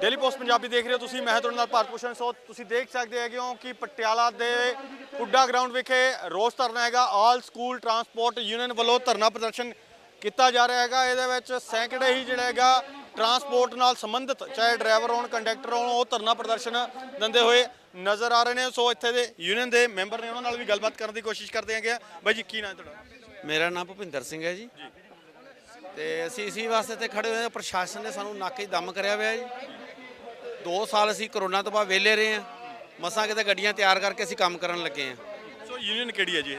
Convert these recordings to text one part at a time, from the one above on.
Daily post Punjabi ਦੇਖ ਰਹੇ ਹੋ ਤੁਸੀਂ ਮੈਂ ਤੁਹਾਡੇ ਨਾਲ ਭਾਰਤ ਭੂਸ਼ਣ। ਸੋ ਤੁਸੀਂ ਦੇਖ ਸਕਦੇ ਹੈਗੇ ਹੋ ਕਿ ਪਟਿਆਲਾ ਦੇ ਹੁੱਡਾ ਗਰਾਊਂਡ ਵਿਖੇ ਰੋਸ ਧਰਨਾ ਹੈਗਾ। ਆਲ ਸਕੂਲ ਟਰਾਂਸਪੋਰਟ ਯੂਨੀਅਨ ਵੱਲੋਂ ਧਰਨਾ ਪ੍ਰਦਰਸ਼ਨ ਕੀਤਾ ਜਾ ਰਿਹਾ ਹੈਗਾ। ਇਹਦੇ ਵਿੱਚ ਸੈਂਕੜੇ ਹੀ ਜਿਹੜਾ ਹੈਗਾ ਟਰਾਂਸਪੋਰਟ ਨਾਲ ਸੰਬੰਧਿਤ ਚਾਹੇ ਡਰਾਈਵਰ ਹੋਣ ਕੰਡਕਟਰ ਹੋਣ ਉਹ ਧਰਨਾ ਪ੍ਰਦਰਸ਼ਨ ਦਿੰਦੇ ਹੋਏ ਨਜ਼ਰ ਆ ਰਹੇ ਨੇ। ਸੋ ਇੱਥੇ ਦੇ ਯੂਨੀਅਨ ਦੇ ਮੈਂਬਰ ਨੇ ਉਹਨਾਂ ਨਾਲ ਵੀ ਗੱਲਬਾਤ ਕਰਨ ਦੀ ਕੋਸ਼ਿਸ਼ ਕਰਦੇ ਹੈਗੇ ਬਾਈ ਜੀ ਕੀ ਨਾਮ ਤੁਹਾਡਾ? ਮੇਰਾ ਨਾਮ ਭੁਪਿੰਦਰ ਸਿੰਘ ਹੈ ਜੀ। ਤੇ ਅਸੀਂ ਇਸੀ ਵਾਸਤੇ ਤੇ ਖੜੇ ਹੋਏ ਹਾਂ। ਪ੍ਰਸ਼ਾਸਨ ਨੇ ਸਾਨੂੰ ਨੱਕ ਦਮ ਕਰਿਆ ਹੋਇਆ ਜੀ। 2 ਸਾਲ ਅਸੀਂ ਕਰੋਨਾ ਤੋਂ ਬਾਅਦ ਵਿਹਲੇ ਰਹੇ ਹਾਂ। ਮਸਾਂ ਕਿਤੇ ਗੱਡੀਆਂ ਤਿਆਰ ਕਰਕੇ ਅਸੀਂ ਕੰਮ ਕਰਨ ਲੱਗੇ ਹਾਂ। ਸੋ ਯੂਨੀਅਨ ਕਿਹੜੀ ਹੈ ਜੀ?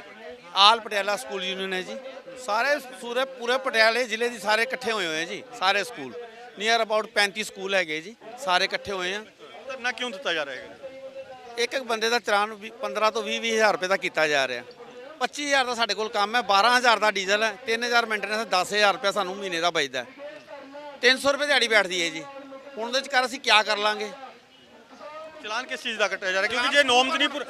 ਆਲ ਪਟਿਆਲਾ ਸਕੂਲ ਯੂਨੀਅਨ ਹੈ ਜੀ। ਸਾਰੇ ਸੂਰੇ ਪੂਰੇ ਪਟਿਆਲੇ ਜ਼ਿਲ੍ਹੇ ਦੀ ਸਾਰੇ ਇਕੱਠੇ ਹੋਏ ਹੋਏ ਆ ਜੀ ਸਾਰੇ ਸਕੂਲ। ਨੀਅਰ ਅਬਾਊਟ 35 ਸਕੂਲ ਹੈਗੇ ਜੀ ਸਾਰੇ ਇਕੱਠੇ ਹੋਏ ਆ ਧਰਨਾ ਕਿਉਂ ਦਿੱਤਾ ਜਾ ਰਿਹਾ ਹੈਗਾ? ਇੱਕ ਇੱਕ ਬੰਦੇ ਦਾ ਚਲਾਨ ਵੀ 15 ਤੋਂ 20 20 ਹਜ਼ਾਰ ਰੁਪਏ ਦਾ ਕੀਤਾ ਜਾ ਰਿਹਾ। 25000 ਦਾ ਸਾਡੇ ਕੋਲ ਕੰਮ ਹੈ 12000 ਦਾ ਡੀਜ਼ਲ ਹੈ 3000 ਮੇਨਟੇਨੈਂਸ 10000 ਰੁਪਏ ਸਾਨੂੰ ਮਹੀਨੇ ਦਾ ਬਚਦਾ ਹੈ। 300 ਰੁਪਏ ਦਿਹਾੜੀ ਬੈਠਦੀ ਹੈ ਜੀ। ਹੁਣ ਉਹਦੇ ਚ ਕਰ ਅਸੀਂ ਕੀ ਕਰ ਲਾਂਗੇ? ਚਲਾਨ ਕਿਸ ਚੀਜ਼ ਦਾ ਕੱਟਿਆ ਜਾ ਰਿਹਾ? ਕਿਉਂਕਿ ਜੇ ਨੋਰਮਸ ਨਹੀਂ ਪੂਰੇ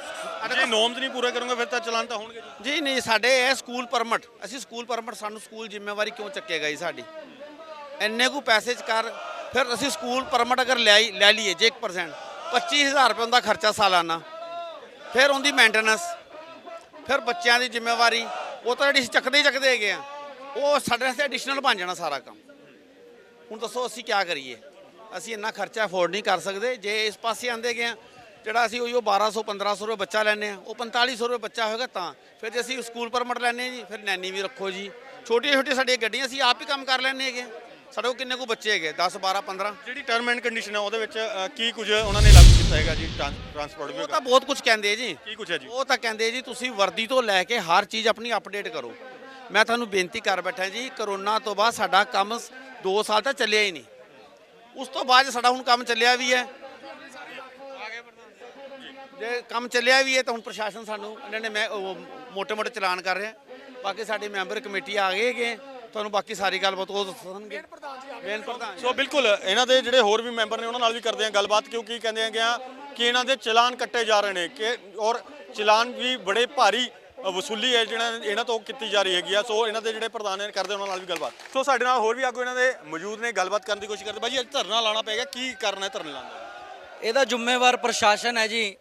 ਜੇ ਨੋਰਮਸ ਨਹੀਂ ਪੂਰੇ ਕਰੋਗੇ ਫਿਰ ਤਾਂ ਚਲਾਨ ਤਾਂ ਹੋਣਗੇ ਜੀ। ਨਹੀਂ ਸਾਡੇ ਇਹ ਸਕੂਲ ਪਰਮਿਟ। ਅਸੀਂ ਸਕੂਲ ਪਰਮਿਟ ਸਾਨੂੰ ਸਕੂਲ ਜ਼ਿੰਮੇਵਾਰੀ ਕਿਉਂ ਚੱਕੇਗਾ ਜੀ ਸਾਡੀ? ਇੰਨੇ ਕੁ ਪੈਸੇ ਚ ਕਰ ਫਿਰ ਅਸੀਂ ਸਕੂਲ ਪਰਮਿਟ ਅਗਰ ਲੈ ਲੈ ਲਈਏ ਜੇ 1% 25000 ਰੁਪਏ ਉਹਦਾ ਖਰਚਾ ਸਾਲਾਨਾ। ਫਿਰ ਉਹਦੀ ਮੇਨਟੇਨੈਂਸ ਫਿਰ ਬੱਚਿਆਂ ਦੀ ਜ਼ਿੰਮੇਵਾਰੀ ਉਹ ਤਾਂ ਜਿਹੜੀ ਅਸੀਂ ਚੱਕਦੇ ਹੀ ਚੱਕਦੇ ਹੈਗੇ ਆ। ਉਹ ਸਾਡੇ ਵਾਸਤੇ ਐਡੀਸ਼ਨਲ ਬਣ ਜਾਣਾ ਸਾਰਾ ਕੰਮ। ਹੁਣ ਦੱਸੋ ਅਸੀਂ ਕੀ ਕਰੀਏ? ਅਸੀਂ ਇੰਨਾ ਖਰਚਾ ਅਫੋਰਡ ਨਹੀਂ ਕਰ ਸਕਦੇ। ਜੇ ਇਸ ਪਾਸੇ ਆਂਦੇ ਗਏ ਜਿਹੜਾ ਅਸੀਂ ਉਹੀ ਉਹ 1200 1500 ਰੁਪਏ ਬੱਚਾ ਲੈਂਦੇ ਆ ਉਹ 4500 ਰੁਪਏ ਬੱਚਾ ਹੋਏਗਾ ਤਾਂ। ਫਿਰ ਜੇ ਅਸੀਂ ਸਕੂਲ ਪਰਮਿਟ ਆ ਜੀ ਫਿਰ ਨੈਨੀ ਵੀ ਰੱਖੋ ਜੀ। ਛੋਟੀਆਂ ਛੋਟੀਆਂ ਸਾਡੀਆਂ ਗੱਡੀਆਂ ਅਸੀਂ ਆਪ ਹੀ ਕੰਮ ਕਰ ਲੈਂਦੇ ਹੈਗੇ ਸਾਡੇ ਕੋਲ ਕਿੰਨੇ ਕੁ ਬੱਚੇ ਹੈਗੇ? 10 12 15 ਜਿਹੜੀ ਟਰਮ ਐਂਡ ਕੰਡੀਸ਼ਨ ਹੈ ਉਹਦੇ ਵਿੱਚ ਅ, ਕੀ ਕੁਝ ਉਹਨਾਂ ਨੇ ਲਾਗੂ ਕੀਤਾ ਹੈਗਾ ਜੀ ਟਰਾਂਸ- ਟਰਾਂਸਪੋਰਟ ਉਹ ਵਿਭਾਗ? ਤਾਂ ਬਹੁਤ ਕੁਝ ਕਹਿੰਦੇ ਜੀ। ਕੀ ਕੁਝ ਹੈ ਜੀ? ਉਹ ਤਾਂ ਕਹਿੰਦੇ ਜੀ ਤੁਸੀਂ ਵਰਦੀ ਤੋਂ ਲੈ ਕੇ ਹਰ ਚੀਜ਼ ਆਪਣੀ ਅਪਡੇਟ ਕਰੋ। ਮੈਂ ਤੁਹਾਨੂੰ ਬੇਨਤੀ ਕਰ ਬੈਠਾ ਜੀ ਕਰੋਨਾ ਤੋਂ ਬਾਅਦ ਸਾਡਾ ਕੰਮ 2 ਸਾਲ ਤਾਂ ਚੱਲਿਆ ਹੀ ਨਹੀਂ। ਉਸ ਤੋਂ ਬਾਅਦ ਸਾਡਾ ਹੁਣ ਕੰਮ ਚੱਲਿਆ ਵੀ ਹੈ। ਜੇ ਕੰਮ ਚੱਲਿਆ ਵੀ ਹੈ ਤਾਂ ਹੁਣ ਪ੍ਰਸ਼ਾਸਨ ਸਾਨੂੰ ਇਹਨਾਂ ਨੇ ਮੈਂ ਮੋਟੇ ਮੋਟੇ ਚਲਾਨ ਕਰ ਰਿਹਾ। ਬਾਕੀ ਸਾਡੇ ਮੈਂਬਰ ਕਮੇਟੀ ਆ ਗਏ ਗਏ ਤੁਹਾਨੂੰ ਬਾਕੀ ਸਾਰੀ ਗੱਲਬਾਤ ਉਹ ਦੱਸਣਗੇ। ਮੇਨ ਪ੍ਰਧਾਨ ਸੋ ਬਿਲਕੁਲ ਇਹਨਾਂ ਦੇ ਜਿਹੜੇ ਹੋਰ ਵੀ ਮੈਂਬਰ ਨੇ ਉਹਨਾਂ ਨਾਲ ਵੀ ਕਰਦੇ ਆ ਗੱਲਬਾਤ ਕਿਉਂਕਿ ਕਹਿੰਦੇ ਆ ਕਿ ਇਹਨਾਂ ਦੇ ਚਲਾਨ ਕੱਟੇ ਜਾ ਰਹੇ ਨੇ। ਕਿ ਔਰ ਚਲਾਨ ਵੀ ਬੜੇ ਭਾਰੀ ਵਸੂਲੀ ਹੈ ਜਿਹੜਾ ਇਹਨਾਂ ਤੋਂ ਕੀਤੀ ਜਾ ਰਹੀ ਹੈਗੀ ਆ। ਸੋ ਇਹਨਾਂ ਦੇ ਜਿਹੜੇ ਪ੍ਰਧਾਨ ਨੇ ਕਰਦੇ ਉਹਨਾਂ ਨਾਲ ਵੀ ਗੱਲਬਾਤ। ਸੋ ਸਾਡੇ ਨਾਲ ਹੋਰ ਵੀ ਆਗੂ ਇਹਨਾਂ ਦੇ ਮੌਜੂਦ ਨੇ ਗੱਲਬਾਤ ਕਰਨ ਦੀ ਕੋਸ਼ਿਸ਼ ਕਰਦੇ। ਬਾਜੀ ਅੱਜ ਧਰਨਾ ਲਾਣਾ ਪਏਗਾ ਕੀ ਕਰਨਾ ਹੈ ਧਰਨੇ ਲਾਉਣ ਦਾ? ਇਹਦਾ ਜ਼ਿੰਮੇਵਾਰ ਪ੍ਰਸ਼ਾਸਨ ਹੈ ਜੀ।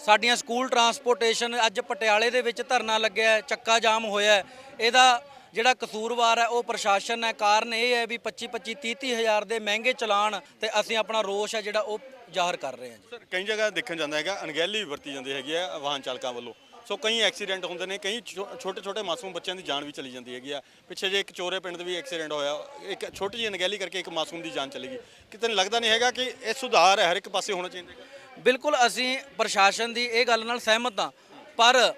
ਸਾਡੀਆਂ ਸਕੂਲ ਟਰਾਂਸਪੋਰਟੇਸ਼ਨ ਅੱਜ ਪਟਿਆਲੇ ਦੇ ਵਿੱਚ ਧਰਨਾ ਲੱਗਿਆ ਹੈ, ਚੱਕਾ ਜਾਮ ਹੋਇਆ ਹੈ। ਇਹਦਾ ਜਿਹੜਾ ਕਸੂਰਵਾਰ ਹੈ ਉਹ ਪ੍ਰਸ਼ਾਸਨ ਹੈ। ਕਾਰਨ ਇਹ ਹੈ ਵੀ 25 25 30 30 ਹਜ਼ਾਰ ਦੇ ਮਹਿੰਗੇ ਚਲਾਨ ਤੇ ਅਸੀਂ ਆਪਣਾ ਰੋਸ਼ ਹੈ ਜਿਹੜਾ ਉਹ ਜ਼ਾਹਰ ਕਰ ਰਹੇ ਹਾਂ ਜੀ। ਸਰ ਕਈ ਜਗ੍ਹਾ ਦੇਖਣ ਜਾਂਦਾ ਹੈਗਾ ਅਣਗਹਿਲੀ ਵਰਤੀ ਜਾਂਦੀ ਹੈਗੀ ਆ ਵਾਹਨ ਚਾਲਕਾਂ ਵੱਲੋਂ। ਸੋ ਕਈ ਐਕਸੀਡੈਂਟ ਹੁੰਦੇ ਨੇ, ਕਈ ਛੋਟੇ ਛੋਟੇ ਮਾਸੂਮ ਬੱਚਿਆਂ ਦੀ ਜਾਨ ਵੀ ਚਲੀ ਜਾਂਦੀ ਹੈਗੀ ਆ। ਪਿੱਛੇ ਜੇ ਇੱਕ ਚੋਰੇ ਪਿੰਡ ਦੇ ਵੀ ਐਕਸੀਡੈਂਟ ਹੋਇਆ, ਇੱਕ ਛੋਟੀ ਜਿਹੀ ਅਣਗਹਿਲੀ ਕਰਕੇ ਇੱਕ ਮਾਸੂਮ ਦੀ ਜਾਨ ਚਲੀ ਗਈ। ਕਿਤੇ ਲੱਗਦਾ ਨਹੀਂ ਹੈਗਾ ਕਿ ਇਹ ਸੁਧਾਰ ਹੈ, ਹਰ ਇੱਕ ਪਾਸੇ ਹੋਣਾ ਚਾਹੀਦਾ ਬਿਲਕੁਲ ਅਸੀਂ ਪ੍ਰਸ਼ਾਸਨ ਦੀ ਇਹ ਗੱਲ ਨਾਲ ਸਹਿਮਤ ਹਾਂ, ਪਰ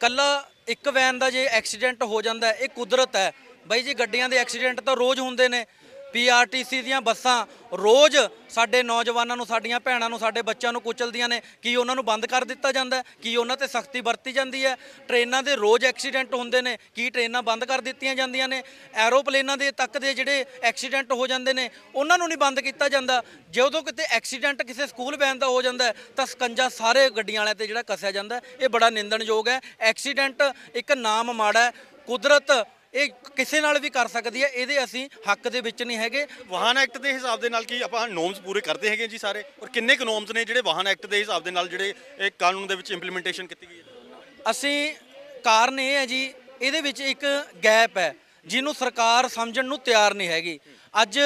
ਕੱਲਾ ਇੱਕ ਵੈਨ ਦਾ ਜੇ ਐਕਸੀਡੈਂਟ ਹੋ ਜਾਂਦਾ ਇਹ ਕੁਦਰਤ ਹੈ। ਬਈ ਜੀ ਗੱਡੀਆਂ ਦੇ ਐਕਸੀਡੈਂਟ ਤਾਂ ਰੋਜ਼ ਹੁੰਦੇ ਨੇ ਪੀਆਰਟੀਸੀ ਦੀਆਂ ਬੱਸਾਂ ਰੋਜ਼ ਸਾਡੇ ਨੌਜਵਾਨਾਂ ਨੂੰ, ਸਾਡੀਆਂ ਭੈਣਾਂ ਨੂੰ, ਸਾਡੇ ਬੱਚਿਆਂ ਨੂੰ ਕੁਚਲਦੀਆਂ ਨੇ। ਕੀ ਉਹਨਾਂ ਨੂੰ ਬੰਦ ਕਰ ਦਿੱਤਾ ਜਾਂਦਾ ਹੈ? ਕੀ ਉਹਨਾਂ ਤੇ ਸਖਤੀ ਵਰਤੀ ਜਾਂਦੀ ਹੈ? ਟ੍ਰੇਨਾਂ ਦੇ ਰੋਜ਼ ਐਕਸੀਡੈਂਟ ਹੁੰਦੇ ਨੇ। ਕੀ ਟ੍ਰੇਨਾਂ ਬੰਦ ਕਰ ਦਿੱਤੀਆਂ ਜਾਂਦੀਆਂ ਨੇ? ਐਰੋਪਲੇਨਾਂ ਦੇ ਤੱਕ ਦੇ ਜਿਹੜੇ ਐਕਸੀਡੈਂਟ ਹੋ ਜਾਂਦੇ ਨੇ, ਉਹਨਾਂ ਨੂੰ ਨਹੀਂ ਬੰਦ ਕੀਤਾ ਜਾਂਦਾ। ਜਦੋਂ ਕਿਤੇ ਐਕਸੀਡੈਂਟ ਕਿਸੇ ਸਕੂਲ ਵੈਨ ਦਾ ਹੋ ਜਾਂਦਾ ਤਾਂ ਸਕੰਜਾ ਸਾਰੇ ਗੱਡੀਆਂ ਵਾਲਿਆਂ ਤੇ ਜਿਹੜਾ ਕੱਸਿਆ ਜਾਂਦਾ ਇਹ ਬੜਾ ਨਿੰਦਣਯੋਗ ਹੈ। ਐਕਸੀਡੈਂਟ ਇੱਕ ਨਾਮ ਮਾੜਾ ਕੁਦਰਤ ਇਹ ਕਿਸੇ ਨਾਲ ਵੀ ਕਰ ਸਕਦੀ ਹੈ ਇਹਦੇ ਅਸੀਂ ਹੱਕ ਦੇ ਵਿੱਚ ਨਹੀਂ ਹੈਗੇ। ਵਾਹਨ ਐਕਟ ਦੇ ਹਿਸਾਬ ਦੇ ਨਾਲ ਕੀ ਆਪਾਂ ਨੋਰਮਸ ਪੂਰੇ ਕਰਦੇ ਹੈਗੇ ਜੀ ਸਾਰੇ? ਔਰ ਕਿੰਨੇ ਕੁ ਨੋਰਮਸ ਨੇ ਜਿਹੜੇ ਵਾਹਨ ਐਕਟ ਦੇ ਹਿਸਾਬ ਦੇ ਨਾਲ ਜਿਹੜੇ ਇਹ ਕਾਨੂੰਨ ਦੇ ਵਿੱਚ ਇੰਪਲੀਮੈਂਟੇਸ਼ਨ ਕੀਤੀ ਗਈ ਹੈ? ਅਸੀਂ ਕਾਰਨ ਇਹ ਹੈ ਜੀ ਇਹਦੇ ਵਿੱਚ ਇੱਕ ਗੈਪ ਹੈ ਜਿਹਨੂੰ ਸਰਕਾਰ ਸਮਝਣ ਨੂੰ ਤਿਆਰ ਨਹੀਂ ਹੈਗੀ। ਅੱਜ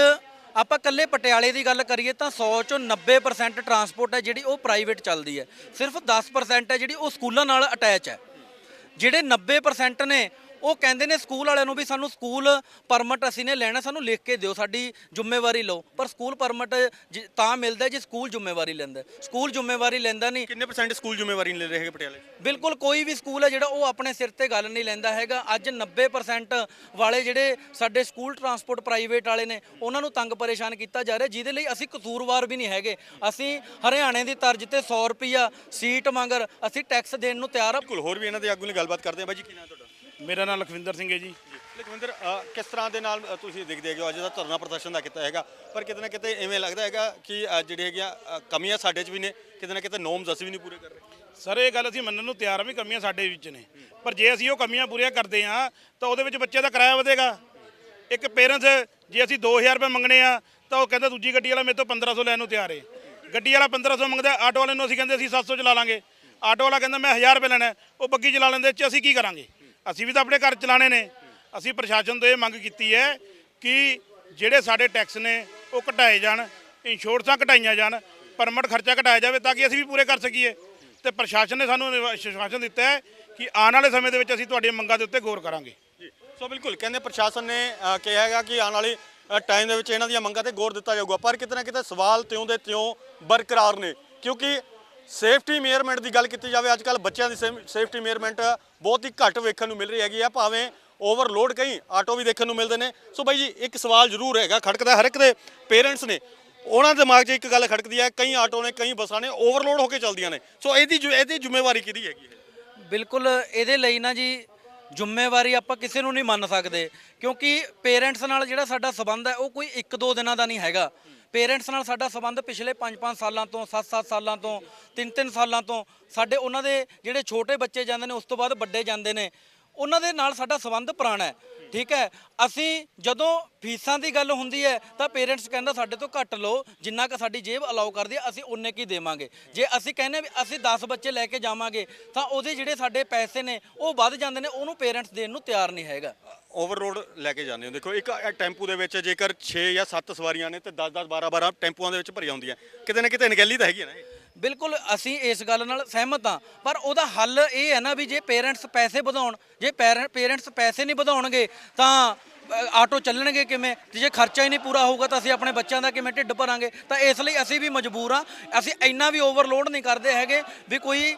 ਆਪਾਂ ਕੱਲੇ ਪਟਿਆਲੇ ਦੀ ਗੱਲ ਕਰੀਏ ਤਾਂ 100 ਚੋਂ 90% ਟਰਾਂਸਪੋਰਟ ਹੈ ਜਿਹੜੀ ਉਹ ਪ੍ਰਾਈਵੇਟ ਚੱਲਦੀ ਹੈ। ਸਿਰਫ 10% ਹੈ ਜਿਹੜੀ ਉਹ ਸਕੂਲਾਂ ਨਾਲ ਅਟੈਚ ਹੈ। ਜਿਹੜੇ 90% ਨੇ ਉਹ ਕਹਿੰਦੇ ਨੇ ਸਕੂਲ ਵਾਲਿਆਂ ਨੂੰ ਵੀ ਸਾਨੂੰ ਸਕੂਲ ਪਰਮਿਟ ਅਸੀਂ ਨੇ ਲੈਣਾ ਸਾਨੂੰ ਲਿਖ ਕੇ ਦਿਓ ਸਾਡੀ ਜ਼ਿੰਮੇਵਾਰੀ ਲਓ। ਪਰ ਸਕੂਲ ਪਰਮਿਟ ਤਾਂ ਮਿਲਦਾ ਜੇ ਸਕੂਲ ਜ਼ਿੰਮੇਵਾਰੀ ਲੈਂਦਾ। ਸਕੂਲ ਜ਼ਿੰਮੇਵਾਰੀ ਲੈਂਦਾ ਨਹੀਂ। ਕਿੰਨੇ ਪਰਸੈਂਟ ਸਕੂਲ ਜ਼ਿੰਮੇਵਾਰੀ ਨਹੀਂ ਲੈ ਰਹੇ ਹੈਗੇ ਪਟਿਆਲੇ? ਬਿਲਕੁਲ ਕੋਈ ਵੀ ਸਕੂਲ ਹੈ ਜਿਹੜਾ ਉਹ ਆਪਣੇ ਸਿਰ ਤੇ ਗੱਲ ਨਹੀਂ ਲੈਂਦਾ ਹੈਗਾ। ਅੱਜ 90% ਵਾਲੇ ਜਿਹੜੇ ਸਾਡੇ ਸਕੂਲ ਟਰਾਂਸਪੋਰਟ ਪ੍ਰਾਈਵੇਟ ਵਾਲੇ ਨੇ ਉਹਨਾਂ ਨੂੰ ਤੰਗ ਪਰੇਸ਼ਾਨ ਕੀਤਾ ਜਾ ਰਿਹਾ। ਜਿਹਦੇ ਲਈ ਅਸੀਂ ਕਸੂਰਵਾਰ ਵੀ ਨਹੀਂ ਹੈਗੇ। ਅਸੀਂ ਹਰਿਆਣੇ ਦੀ ਤਰਜ਼ ਤੇ 100 ਰੁਪਿਆ ਸੀਟ ਮੰਗਰ ਅਸੀਂ ਟੈਕਸ ਦੇਣ ਨੂੰ ਤਿਆਰ ਆ। ਬਿਲਕੁਲ ਹੋਰ ਵੀ ਇਹਨਾਂ ਦੇ ਆਗੂ ਨਾਲ ਗੱਲਬਾਤ ਕਰਦੇ ਆ। ਬਾਈ ਜੀ ਕੀ ਨਾਮ ਤੁਹਾਡਾ? ਮੇਰਾ ਨਾਮ ਲਖਵਿੰਦਰ ਸਿੰਘ ਹੈ ਜੀ। ਲਖਵਿੰਦਰ ਅ, ਕਿਸ ਤਰ੍ਹਾਂ ਦੇ ਨਾਲ ਅ, ਤੁਸੀਂ ਦੇਖਦੇ ਹੈਗੇ ਹੋ? ਅੱਜ ਦਾ ਧਰਨਾ ਪ੍ਰਦਰਸ਼ਨ ਦਾ ਕੀਤਾ ਹੈਗਾ। ਪਰ ਕਿਤੇ ਨਾ ਕਿਤੇ ਐਵੇਂ ਲੱਗਦਾ ਹੈਗਾ ਕਿ ਅ, ਜਿਹੜੇ ਹੈਗੀਆਂ ਅ, ਕਮੀਆਂ ਸਾਡੇ 'ਚ ਵੀ ਨੇ ਕਿਤੇ ਨਾ ਕਿਤੇ ਨੋਰਮਸ ਅਸੀਂ ਵੀ ਨਹੀਂ ਪੂਰੇ ਕਰ ਰਹੇ। ਸਰ ਇਹ ਗੱਲ ਅਸੀਂ ਮੰਨਣ ਨੂੰ ਤਿਆਰ ਹਾਂ ਵੀ ਕਮੀਆਂ ਸਾਡੇ ਵਿੱਚ ਨੇ। ਪਰ ਜੇ ਅਸੀਂ ਉਹ ਕਮੀਆਂ ਪੂਰੀਆਂ ਕਰਦੇ ਹਾਂ ਤਾਂ ਉਹਦੇ ਵਿੱਚ ਬੱਚੇ ਦਾ ਕਿਰਾਇਆ ਵਧੇਗਾ। ਇੱਕ ਪੇਰੈਂਟਸ ਜੇ ਅਸੀਂ 2000 ਰੁਪਏ ਮੰਗਣੇ ਆ ਤਾਂ ਉਹ ਕਹਿੰਦਾ ਦੂਜੀ ਗੱਡੀ ਵਾਲਾ ਮੇਰੇ ਤੋਂ 1500 ਲੈਣ ਨੂੰ ਤਿਆਰ ਹੈ ਗੱਡੀ ਵਾਲਾ 1500 ਮੰਗਦਾ ਆਟੋ ਵਾਲੇ ਨੂੰ ਅਸੀਂ ਕਹਿੰਦੇ ਅਸੀਂ 700 ਚਲਾ ਲਾਂਗੇ। ਆਟੋ ਵਾਲਾ ਕਹਿੰਦਾ ਮੈਂ 1000 ਰੁਪਏ ਲੈਣਾ ਹੈ। ਉਹ ਬੱਗੀ ਚਲਾ ਲੈਂਦੇ ਚ ਅਸੀਂ ਕੀ ਕਰਾਂਗੇ? ਅਸੀਂ ਵੀ ਤਾਂ ਆਪਣੇ ਘਰ ਚਲਾਣੇ ਨੇ। ਅਸੀਂ ਪ੍ਰਸ਼ਾਸਨ ਤੋਂ ਇਹ ਮੰਗ ਕੀਤੀ ਹੈ ਕਿ ਜਿਹੜੇ ਸਾਡੇ ਟੈਕਸ ਨੇ, ਉਹ ਘਟਾਏ ਜਾਣ ਇੰਸ਼ੋਰੈਂਸਾਂ ਘਟਾਈਆਂ ਜਾਣ ਪਰਮਿਟ ਖਰਚਾ ਘਟਾਇਆ ਜਾਵੇ ਤਾਂ ਕਿ ਅਸੀਂ ਵੀ ਪੂਰੇ ਕਰ ਸਕੀਏ। ਤੇ ਪ੍ਰਸ਼ਾਸਨ ਨੇ ਸਾਨੂੰ ਵਿਸ਼ਵਾਸਨ ਦਿੱਤਾ ਹੈ ਕਿ ਆਉਣ ਵਾਲੇ ਸਮੇਂ ਦੇ ਵਿੱਚ ਅਸੀਂ ਤੁਹਾਡੀਆਂ ਮੰਗਾਂ ਦੇ ਉੱਤੇ ਗੌਰ ਕਰਾਂਗੇ। ਜੀ। ਸੋ ਬਿਲਕੁਲ, ਕਹਿੰਦੇ ਪ੍ਰਸ਼ਾਸਨ ਨੇ ਕਿਹਾ ਹੈਗਾ ਕਿ ਆਉਣ ਵਾਲੀ ਟਾਈਮ ਦੇ ਵਿੱਚ ਇਹਨਾਂ ਦੀਆਂ ਮੰਗਾਂ ਤੇ ਗੌਰ ਦਿੱਤਾ ਜਾਊਗਾ। ਪਰ ਕਿਤੇ ਨਾ ਕਿਤੇ ਸਵਾਲ ਤਿਉਂ ਦੇ ਤਿਉਂ ਬਰਕਰਾਰ ਨੇ। ਕਿਉਂਕਿ ਸੇਫਟੀ ਮੇਅਰਮੈਂਟ ਦੀ ਗੱਲ ਕੀਤੀ ਜਾਵੇ, ਅੱਜ ਕੱਲ ਬੱਚਿਆਂ ਦੀ ਸੇਫਟੀ ਮੇਅਰਮੈਂਟ ਬਹੁਤ ਹੀ ਘੱਟ ਵੇਖਣ ਨੂੰ ਮਿਲ ਰਹੀ ਹੈਗੀ ਆ, ਭਾਵੇਂ ਓਵਰਲੋਡ ਕਈ ਆਟੋ ਵੀ ਦੇਖਣ ਨੂੰ ਮਿਲਦੇ ਨੇ। ਸੋ ਬਾਈ ਜੀ, ਇੱਕ ਸਵਾਲ ਜ਼ਰੂਰ ਹੈਗਾ, ਖੜਕਦਾ ਹਰ ਇੱਕ ਦੇ ਪੇਰੈਂਟਸ ਨੇ। ਉਹਨਾਂ ਦੇ ਦਿਮਾਗ 'ਚ ਇੱਕ ਗੱਲ ਖੜਕਦੀ ਹੈ ਕਈ ਆਟੋ ਨੇ, ਕਈ ਬੱਸਾਂ ਨੇ ਓਵਰਲੋਡ ਹੋ ਕੇ ਚੱਲਦੀਆਂ ਨੇ। ਸੋ ਇਹਦੀ ਜ਼ਿ- ਇਹਦੀ ਜ਼ਿੰਮੇਵਾਰੀ ਕਿਹਦੀ ਹੈਗੀ ਹੈ ਬਿਲਕੁਲ, ਇਹਦੇ ਲਈ ਨਾ ਜੀ, ਜ਼ਿੰਮੇਵਾਰੀ ਆਪਾਂ ਕਿਸੇ ਨੂੰ ਨਹੀਂ ਮੰਨ ਸਕਦੇ। ਕਿਉਂਕਿ ਪੇਰੈਂਟਸ ਨਾਲ ਜਿਹੜਾ ਸਾਡਾ ਸਬੰਧ ਹੈ, ਉਹ ਕੋਈ ਇੱਕ ਦੋ ਦਿਨਾਂ ਦਾ ਨਹੀਂ ਹੈਗਾ। ਪੇਰੈਂਟਸ ਨਾਲ ਸਾਡਾ ਸਬੰਧ ਪਿਛਲੇ 5-5 ਸਾਲਾਂ ਤੋਂ 7-7 ਸਾਲਾਂ ਤੋਂ 3-3 ਸਾਲਾਂ ਤੋਂ, ਸਾਡੇ ਉਹਨਾਂ ਦੇ ਜਿਹੜੇ ਛੋਟੇ ਬੱਚੇ ਜਾਂਦੇ ਨੇ, ਉਸ ਤੋਂ ਬਾਅਦ ਵੱਡੇ ਜਾਂਦੇ ਨੇ। ਉਹਨਾਂ ਦੇ ਨਾਲ ਸਾਡਾ ਸਬੰਧ ਪੁਰਾਣਾ ਹੈ, ਠੀਕ ਹੈ? ਅਸੀਂ ਜਦੋਂ ਫੀਸਾਂ ਦੀ ਗੱਲ ਹੁੰਦੀ ਹੈ, ਤਾਂ ਪੇਰੈਂਟਸ ਕਹਿੰਦਾ ਸਾਡੇ ਤੋਂ ਘੱਟ ਲਓ, ਜਿੰਨਾ ਕਿ ਸਾਡੀ ਜੇਬ ਅਲਾਉ ਕਰਦੀ ਹੈ, ਅਸੀਂ ਉਨੇ ਕੀ ਦੇਵਾਂਗੇ। ਜੇ ਅਸੀਂ ਕਹਿੰਦੇ ਵੀ ਅਸੀਂ 10 ਬੱਚੇ ਲੈ ਕੇ ਜਾਵਾਂਗੇ, ਤਾਂ ਉਹਦੇ ਜਿਹੜੇ ਸਾਡੇ ਪੈਸੇ ਨੇ, ਉਹ ਵੱਧ ਜਾਂਦੇ ਨੇ, ਉਹਨੂੰ ਪੇਰੈਂਟਸ ਦੇਣ ਨੂੰ ਤਿਆਰ ਨਹੀਂ ਹੈਗਾ। ਓਵਰਲੋਡ ਲੈ ਕੇ ਜਾਂਦੇ ਹੋ। ਦੇਖੋ, ਇੱਕ ਟੈਂਪੂ ਦੇ ਵਿੱਚ ਜੇਕਰ 6 ਜਾਂ 7 ਸਵਾਰੀਆਂ ਨੇ, ਤੇ 10 10 12 12 ਟੈਂਪੂਆਂ ਦੇ ਵਿੱਚ ਭਰੀਆਂ ਹੁੰਦੀਆਂ। ਕਿਤੇ ਨਾ ਕਿਤੇ ਅਣਗਹਿਲੀ ਤਾਂ ਹੈਗੀ ਹੈ ਨਾ ਇਹ। ਬਿਲਕੁਲ ਅਸੀਂ ਇਸ ਗੱਲ ਨਾਲ ਸਹਿਮਤ ਹਾਂ। ਪਰ ਉਹਦਾ ਹੱਲ ਇਹ ਹੈ ਨਾ ਵੀ ਜੇ ਪੇਰੈਂਟਸ ਪੈਸੇ ਵਧਾਉਣ, ਜੇ ਪੇਰੈਂਟਸ ਪੈਸੇ ਨਹੀਂ ਵਧਾਉਣਗੇ, ਤਾਂ ਆਟੋ ਚੱਲਣਗੇ ਕਿਵੇਂ? ਤੇ ਜੇ ਖਰਚਾ ਹੀ ਨਹੀਂ ਪੂਰਾ ਹੋਊਗਾ ਤਾਂ ਅਸੀਂ ਆਪਣੇ ਬੱਚਿਆਂ ਦਾ ਕਿਵੇਂ ਢਿੱਡ ਭਰਾਂਗੇ? ਤਾਂ ਇਸ ਲਈ ਅਸੀਂ ਵੀ ਮਜਬੂਰ ਹਾਂ। ਅਸੀਂ ਇੰਨਾ ਵੀ ਓਵਰਲੋਡ ਨਹੀਂ ਕਰਦੇ ਹੈਗੇ ਵੀ ਕੋਈ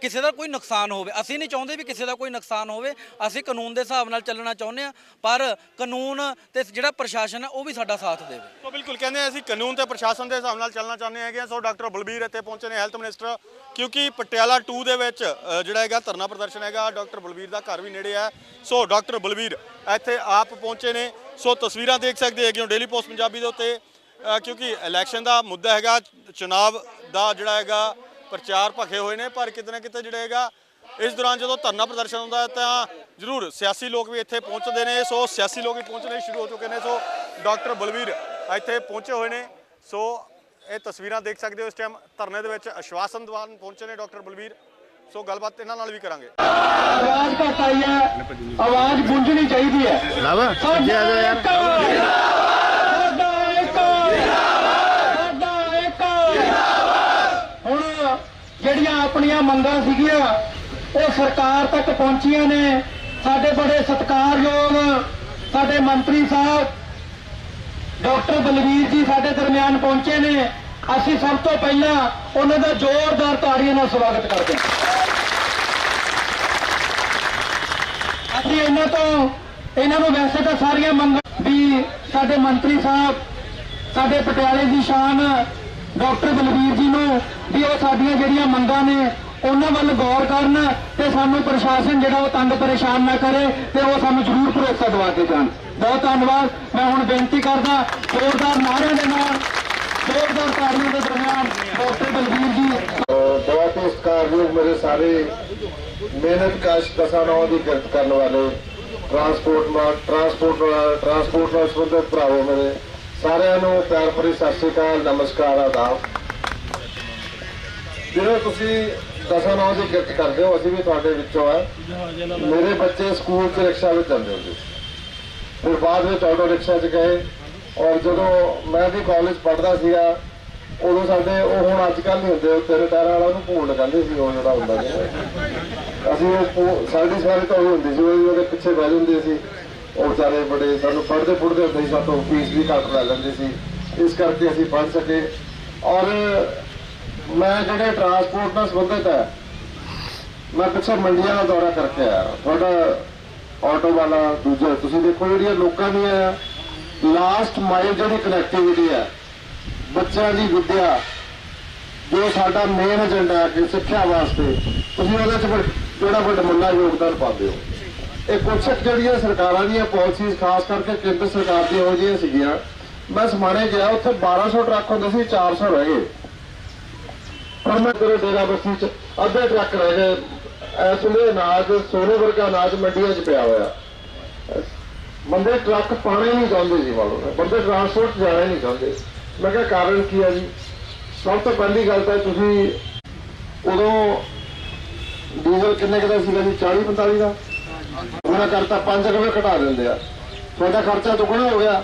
ਕਿਸੇ ਦਾ ਕੋਈ ਨੁਕਸਾਨ ਹੋਵੇ। ਅਸੀਂ ਨਹੀਂ ਚਾਹੁੰਦੇ ਵੀ ਕਿਸੇ ਦਾ ਕੋਈ ਨੁਕਸਾਨ ਹੋਵੇ। ਅਸੀਂ ਕਾਨੂੰਨ ਦੇ ਹਿਸਾਬ ਨਾਲ ਚੱਲਣਾ ਚਾਹੁੰਦੇ ਹਾਂ, ਪਰ ਕਾਨੂੰਨ ਤੇ ਜਿਹੜਾ ਪ੍ਰਸ਼ਾਸਨ ਹੈ ਉਹ ਵੀ ਸਾਡਾ ਸਾਥ ਦੇਵੇ। ਸੋ ਬਿਲਕੁਲ, ਕਹਿੰਦੇ ਆ ਅਸੀਂ ਕਾਨੂੰਨ ਤੇ ਪ੍ਰਸ਼ਾਸਨ ਦੇ ਹਿਸਾਬ ਨਾਲ ਚੱਲਣਾ ਚਾਹੁੰਦੇ ਹੈਗੇ ਆ। ਸੋ ਡਾਕਟਰ ਬਲਬੀਰ ਇੱਥੇ ਪਹੁੰਚੇ ਨੇ ਹੈਲਥ ਮਿਨਿਸਟਰ ਕਿਉਂਕਿ ਪਟਿਆਲਾ 2 ਦੇ ਵਿੱਚ ਜਿਹੜਾ ਹੈਗਾ ਧਰਨਾ ਪ੍ਰਦਰਸ਼ਨ ਹੈਗਾ, ਡਾਕਟਰ ਬਲਬੀਰ ਦਾ ਘਰ ਵੀ ਨੇੜੇ ਹੈ। ਸੋ ਡਾਕਟਰ ਬਲਬੀਰ ਇੱਥੇ ਆਪ ਪਹੁੰਚੇ ਨੇ। ਸੋ ਤਸਵੀਰਾਂ ਦੇਖ ਸਕਦੇ ਹੈਗੇ ਹੋ ਡੇਲੀ ਪੋਸਟ ਪੰਜਾਬੀ ਦੇ ਉੱਤੇ। ਕਿਉਂਕਿ ਇਲੈਕਸ਼ਨ ਦਾ ਮੁੱਦਾ ਹੈਗਾ, ਚੁਣਾਵ ਦਾ ਜਿਹੜਾ ਹੈਗਾ, ਪ੍ਰਚਾਰ ਭਖੇ ਹੋਏ ਨੇ, ਪਰ ਕਿਤੇ ਨਾ ਕਿਤੇ ਜਿਹੜਾ ਹੈਗਾ, ਇਸ ਦੌਰਾਨ ਜਦੋਂ ਧਰਨਾ ਪ੍ਰਦਰਸ਼ਨ ਹੁੰਦਾ ਤਾਂ ਜ਼ਰੂਰ ਸਿਆਸੀ ਲੋਕ ਵੀ ਇੱਥੇ ਪਹੁੰਚਦੇ ਨੇ। ਸੋ ਸਿਆਸੀ ਲੋਕ ਵੀ ਪਹੁੰਚਣੇ ਸ਼ੁਰੂ ਹੋ ਚੁੱਕੇ ਨੇ। ਸੋ ਡਾਕਟਰ ਬਲਵੀਰ ਇੱਥੇ ਪਹੁੰਚੇ ਹੋਏ ਨੇ। ਸੋ ਇਹ ਤਸਵੀਰਾਂ ਦੇਖ ਸਕਦੇ ਹੋ ਇਸ ਟਾਈਮ ਧਰਨੇ ਦੇ ਵਿੱਚ ਆਸ਼ਵਾਸਨ ਦਵਾਨ ਪਹੁੰਚੇ ਨੇ ਡਾਕਟਰ ਬਲਵੀਰ ਸੋ ਗੱਲਬਾਤ ਇਹਨਾਂ ਨਾਲ ਵੀ ਕਰਾਂਗੇ। ਆਵਾਜ਼ ਘੱਟ ਆਈ ਹੈ। ਆਵਾਜ਼ ਗੂੰਜਣੀ ਚਾਹੀਦੀ ਹੈ ਸਾਡਾ ਇੱਕ ਸਾਡਾ ਇੱਕ ਹੁਣ ਜਿਹੜੀਆਂ ਆਪਣੀਆਂ ਮੰਗਾਂ ਸੀਗੀਆਂ ਉਹ ਸਰਕਾਰ ਤੱਕ ਪਹੁੰਚੀਆਂ ਨੇ। ਸਾਡੇ ਬੜੇ ਸਤਿਕਾਰਯੋਗ ਸਾਡੇ ਮੰਤਰੀ ਸਾਹਿਬ ਡਾਕਟਰ ਬਲਵੀਰ ਜੀ ਸਾਡੇ ਦਰਮਿਆਨ ਪਹੁੰਚੇ ਨੇ। ਅਸੀਂ ਸਭ ਤੋਂ ਪਹਿਲਾਂ ਉਹਨਾਂ ਦਾ ਜ਼ੋਰਦਾਰ ਤਾੜੀਆਂ ਨਾਲ ਸਵਾਗਤ ਕਰਦੇ ਹਾਂ। ਅਸੀਂ ਇਹਨਾਂ ਤੋਂ, ਇਹਨਾਂ ਨੂੰ ਵੈਸੇ ਤਾਂ ਸਾਰੀਆਂ ਮੰਗਾਂ ਵੀ ਸਾਡੇ ਮੰਤਰੀ ਸਾਹਿਬ, ਸਾਡੇ ਪਟਿਆਲੇ ਦੀ ਸ਼ਾਨ, ਡਾਕਟਰ ਬਲਵੀਰ ਜੀ ਨੂੰ, ਵੀ ਉਹ ਸਾਡੀਆਂ ਜਿਹੜੀਆਂ ਮੰਗਾਂ ਨੇ, ਉਹਨਾਂ ਵੱਲ ਗੌਰ ਕਰਨ ਤੇ ਸਾਨੂੰ ਪ੍ਰਸ਼ਾਸਨ ਜਿਹੜਾ ਉਹ ਤੰਗ ਪਰੇਸ਼ਾਨ ਨਾ ਕਰੇ ਤੇ ਉਹ ਸਾਨੂੰ ਜ਼ਰੂਰ ਭਰੋਸਾ ਦਵਾ ਕੇ ਜਾਣ। ਬਹੁਤ ਧੰਨਵਾਦ। ਮੈਂ ਹੁਣ ਬੇਨਤੀ ਕਰਦਾ ਜ਼ੋਰਦਾਰ ਨਾਅਰਿਆਂ ਦੇ ਨਾਲ, ਜ਼ੋਰਦਾਰ ਤਾੜੀਆਂ ਦੇ ਦਰਮਿਆਨ ਡਾਕਟਰ ਬਲਵੀਰ ਜੀ। ਬਹੁਤ ਹੀ ਸਤਿਕਾਰਯੋਗ ਮੇਰੇ ਸਾਰੇ ਮਿਹਨਤ ਕਸ਼ ਕਿਸਾਨਾਂ ਦੀ ਕਿਰਤ ਕਰਨ ਵਾਲੇ ਟਰਾਂਸਪੋਰਟ ਨਾਲ ਟਰਾਂਸਪੋਰਟ ਨਾਲ ਟਰਾਂਸਪੋਰਟ ਨਾਲ ਸੰਬੰਧਿਤ ਭਰਾਵੋ ਮੇਰੇ, ਸਾਰਿਆਂ ਨੂੰ ਪਿਆਰ ਭਰੀ ਸਤਿ ਸ੍ਰੀ ਅਕਾਲ, ਨਮਸਕਾਰ, ਆਦਾਬ। ਜਦੋਂ ਤੁਸੀਂ ਦਸਾਂ ਨੌ ਦੀ ਕਿਰਤ ਕਰਦੇ ਹੋ, ਅਸੀਂ ਵੀ ਤੁਹਾਡੇ ਵਿੱਚੋਂ ਆ। ਮੇਰੇ ਬੱਚੇ ਸਕੂਲ 'ਚ ਰਿਕਸ਼ਾ ਵਿੱਚ ਜਾਂਦੇ ਹੁੰਦੇ ਸੀ। ਫਿਰ ਬਾਅਦ ਵਿੱਚ ਆਟੋ ਰਿਕਸ਼ਾ 'ਚ ਗਏ ਔਰ ਜਦੋਂ ਮੈਂ ਵੀ ਕਾਲਜ ਪੜ੍ਹਦਾ ਸੀਗਾ, ਉਦੋਂ ਸਾਡੇ ਉਹ ਹੁਣ ਅੱਜ ਕੱਲ੍ਹ ਨਹੀਂ ਹੁੰਦੇ, ਉਹ ਤਿੰਨ ਟਾਇਰਾਂ ਵਾਲਾ ਉਹਨੂੰ ਭੂੰਡ ਕਹਿੰਦੇ ਸੀ, ਉਹ ਜਿਹੜਾ ਹੁੰਦਾ ਸੀ। ਅਸੀਂ ਉਹ ਸਾਡੀ ਸਵਾਰੀ ਤਾਂ ਉਹ ਹੁੰਦੀ ਸੀ, ਉਹ ਉਹਦੇ ਪਿੱਛੇ ਬਹਿ ਜਾਂਦੇ ਸੀ। ਉਹ ਵਿਚਾਰੇ ਬੜੇ ਸਾਨੂੰ ਪੜ੍ਹਦੇ ਪੜ੍ਹਦੇ ਹੁੰਦੇ ਸੀ, ਸਾਤੋਂ ਫੀਸ ਵੀ ਘੱਟ ਲੈ ਲੈਂਦੇ ਸੀ। ਇਸ ਕਰਕੇ ਅਸੀਂ ਪੜ੍ਹ ਸਕੇ। ਔਰ ਮੈਂ ਜਿਹੜੇ ਟਰਾਂਸਪੋਰਟ ਨਾਲ ਸੰਬੰਧਿਤ ਹੈ, ਮੈਂ ਪਿੱਛੇ ਮੰਡੀਆਂ ਦਾ ਦੌਰਾ ਕਰਕੇ ਆਇਆ। ਤੁਹਾਡਾ ਆਟੋ ਵਾਲਾ ਦੂਜਾ, ਤੁਸੀਂ ਦੇਖੋ ਜਿਹੜੀਆਂ ਲੋਕਾਂ ਦੀਆਂ ਲਾਸਟ ਮਾਈਲ ਜਿਹੜੀ ਕਨੈਕਟੀਵਿਟੀ ਹੈ, ਬੱਚਿਆਂ ਦੀ ਵਿੱਦਿਆ, ਜੋ ਸਾਡਾ ਮੇਨ ਏਜੰਡਾ ਹੈ ਕਿ ਸਿੱਖਿਆ ਵਾਸਤੇ, ਤੁਸੀਂ ਉਹਦੇ ਚ ਜਿਹੜਾ ਵੱਡਮੁੱਲਾ ਯੋਗਦਾਨ ਪਾਉਂਦੇ ਹੋ? ਇਹ ਕੁਛ ਜਿਹੜੀਆਂ ਸਰਕਾਰਾਂ ਦੀਆਂ ਪਾਲਿਸੀਜ਼ ਖਾਸ ਕਰਕੇ ਕੇਂਦਰ ਸਰਕਾਰ ਦੀਆਂ ਹੋ ਜਿਹੀਆਂ ਸੀਗੀਆਂ ਮੈਂ ਸਮਾਣੇ ਗਿਆ ਉੱਥੇ 1200 ਟਰੱਕ ਹੁੰਦੇ ਸੀ 400 ਰਹਿ ਗਏ। ਪਰ ਮੈਂ ਤੇਰੇ ਡੇਰਾ ਬਸੀ ਚ ਅੱਧੇ ਟਰੱਕ ਰਹਿ ਗਏ ਇਸ ਵੇਲੇ ਅਨਾਜ ਸੋਨੇ ਵਰਗਾ ਅਨਾਜ ਮੰਡੀਆਂ 'ਚ ਪਿਆ ਹੋਇਆ। ਬੰਦੇ ਟਰੱਕ ਪਾਣੇ ਨਹੀਂ ਚਾਹੁੰਦੇ ਜੀ ਵਾਲੋ ਬੰਦੇ ਟਰਾਂਸਪੋਰਟ ਜਾਣਾ ਹੀ ਨਹੀਂ ਚਾਹੁੰਦੇ। ਮੈਂ ਕਿਹਾ ਕਾਰਨ ਕੀ ਹੈ ਜੀ? ਸਭ ਤੋਂ ਪਹਿਲੀ ਗੱਲ ਤਾਂ ਤੁਸੀਂ ਉਦੋਂ ਡੀਜ਼ਲ ਕਿੰਨੇ ਕੁ ਦਾ ਸੀਗਾ ਜੀ? 40 45 ਦਾ? ਉਹਨਾਂ ਕਰਤਾ 5 ਰੁਪਏ ਘਟਾ ਦਿੰਦੇ ਆ। ਤੁਹਾਡਾ ਖਰਚਾ ਦੁੱਗਣਾ ਹੋ ਗਿਆ।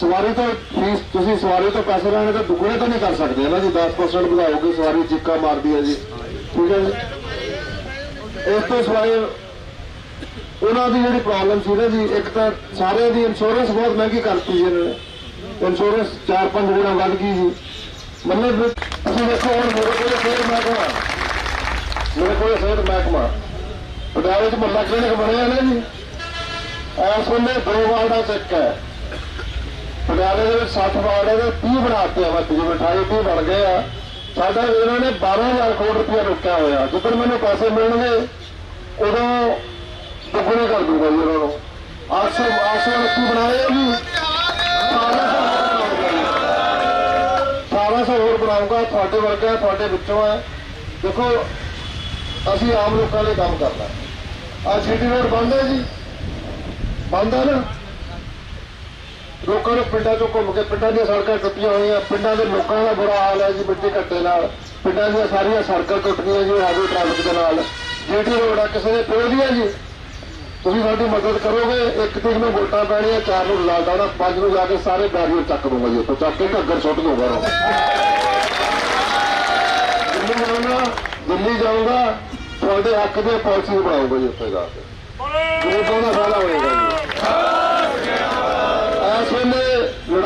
ਸਵਾਰੀ ਤੋਂ ਫੀਸ, ਤੁਸੀਂ ਸਵਾਰੀ ਤੋਂ ਪੈਸੇ ਲੈਣੇ ਤਾਂ ਦੁੱਗਣੇ ਤਾਂ ਨਹੀਂ ਕਰ ਸਕਦੇ। ਨਾ ਜੀ 10% ਵਧਾਓਗੇ, ਸਵਾਰੀ ਚੀਕਾ ਮਾਰਦੀ ਹੈ ਜੀ। ਠੀਕ ਹੈ ਜੀ? ਇਸ ਤੋਂ ਸਿਵਾਏ। ਉਹਨਾਂ ਦੀ ਜਿਹੜੀ ਪ੍ਰੋਬਲਮ ਸੀ ਨਾ ਜੀ, ਇੱਕ ਤਾਂ ਸਾਰਿਆਂ ਦੀ ਇੰਸ਼ੋਰੈਂਸ ਬਹੁਤ ਮਹਿੰਗੀ ਕਰਤੀ ਇਹਨਾਂ ਨੇ। ਇੰਸ਼ੋਰੈਂਸ 4-5 ਗੁਣਾ ਵੱਧ ਗਈ ਜੀ। ਮਤਲਬ ਤੁਸੀਂ ਦੇਖੋ ਹੁਣ ਮੇਰੇ ਕੋਲ ਫੇਰ ਮਹਿਕਮਾ। ਮੇਰੇ ਕੋਲ ਫੇਰ ਮਹਿਕਮਾ। ਪਟਿਆਲੇ ਚ ਮੱਲਾ ਕਲੀਨਿਕ ਬਣਿਆ ਨਾ ਜੀ। ਇਸ ਵੇਲੇ ਦੋ ਵਾਰਡਾਂ ਤੱਕ ਹੈ। ਪਟਿਆਲੇ ਦੇ ਵਿੱਚ 60 ਵਾਰਡ ਹੈ ਤੇ 30 ਬਣਾਤੇ ਆ ਬਸ, ਜਿਵੇਂ 28 30 ਬਣ ਗਏ ਆ। ਸਾਡਾ ਇਹਨਾਂ ਨੇ 12000 ਕਰੋੜ ਰੁਪਇਆ ਰੁਕਿਆ ਹੋਇਆ। ਜਦੋਂ ਮੈਨੂੰ ਪੈਸੇ ਮਿਲਣਗੇ, ਉਦੋਂ ਦੁੱਗਣੇ ਕਰ ਦੂੰਗਾ ਜੀ ਉਹਨਾਂ ਨੂੰ। 800 829 ਬਣਾਏ ਆ ਜੀ? 1800 ਹੋਰ ਬਣਾਉਂਗਾ, ਤੁਹਾਡੇ ਵਰਗਾ, ਤੁਹਾਡੇ ਵਿੱਚੋਂ ਹੈ। ਦੇਖੋ, ਅਸੀਂ ਆਮ ਲੋਕਾਂ ਲਈ ਕੰਮ ਕਰਨਾ। ਆ ਜੀਟੀ ਰੋਡ ਬੰਦ ਹੈ ਜੀ। ਬੰਦ ਹੈ ਨਾ? ਲੋਕਾਂ ਨੂੰ ਪਿੰਡਾਂ ਚੋਂ ਘੁੰਮ ਕੇ ਪਿੰਡਾਂ ਦੀਆਂ ਸੜਕਾਂ ਟੁੱਟੀਆਂ ਹੋਈਆਂ ਪਿੰਡਾਂ ਦੇ ਲੋਕਾਂ ਦਾ ਬੁਰਾ ਹਾਲ ਹੈ ਜੀ ਮਿੱਟੀ ਘੱਟੇ ਨਾਲ। ਪਿੰਡਾਂ ਦੀਆਂ ਸਾਰੀਆਂ ਸੜਕਾਂ ਟੁੱਟ ਗਈਆਂ ਜੀ ਹੈਵੀ ਟ੍ਰੈਫਿਕ ਦੇ ਨਾਲ। ਜੀਟੀ ਰੋਡ ਆ ਕਿਸੇ ਦੇ ਪਿਓ ਦੀ ਹੈ ਜੀ। ਤੁਸੀਂ ਸਾਡੀ ਮਦਦ ਕਰੋਗੇ ਇੱਕ ਤਰੀਕ ਨੂੰ ਵੋਟਾਂ ਪੈਣੀਆਂ ਚਾਰ ਨੂੰ ਲਾ ਦੇਣਾ ਪੰਜ ਨੂੰ ਜਾ ਕੇ ਸਾਰੇ ਬੈਰੀਅਰ ਚੱਕ ਦੂੰਗਾ ਜੀ ਉੱਥੋਂ ਚੱਕ ਕੇ ਘੱਗਰ ਸੁੱਟ ਦੂੰਗਾ ਦਿੱਲੀ ਜਾਊਂਗਾ ਦਿੱਲੀ ਜਾਊਂਗਾ ਤੁਹਾਡੇ ਹੱਕ ਦੇ ਪਾਲਿਸੀ ਬਣਾਊਗਾ ਜੀ ਉੱਥੇ ਜਾ ਕੇ। ਜੋ ਦੋਨਾ ਸਾਲਾ ਹੋਏਗਾ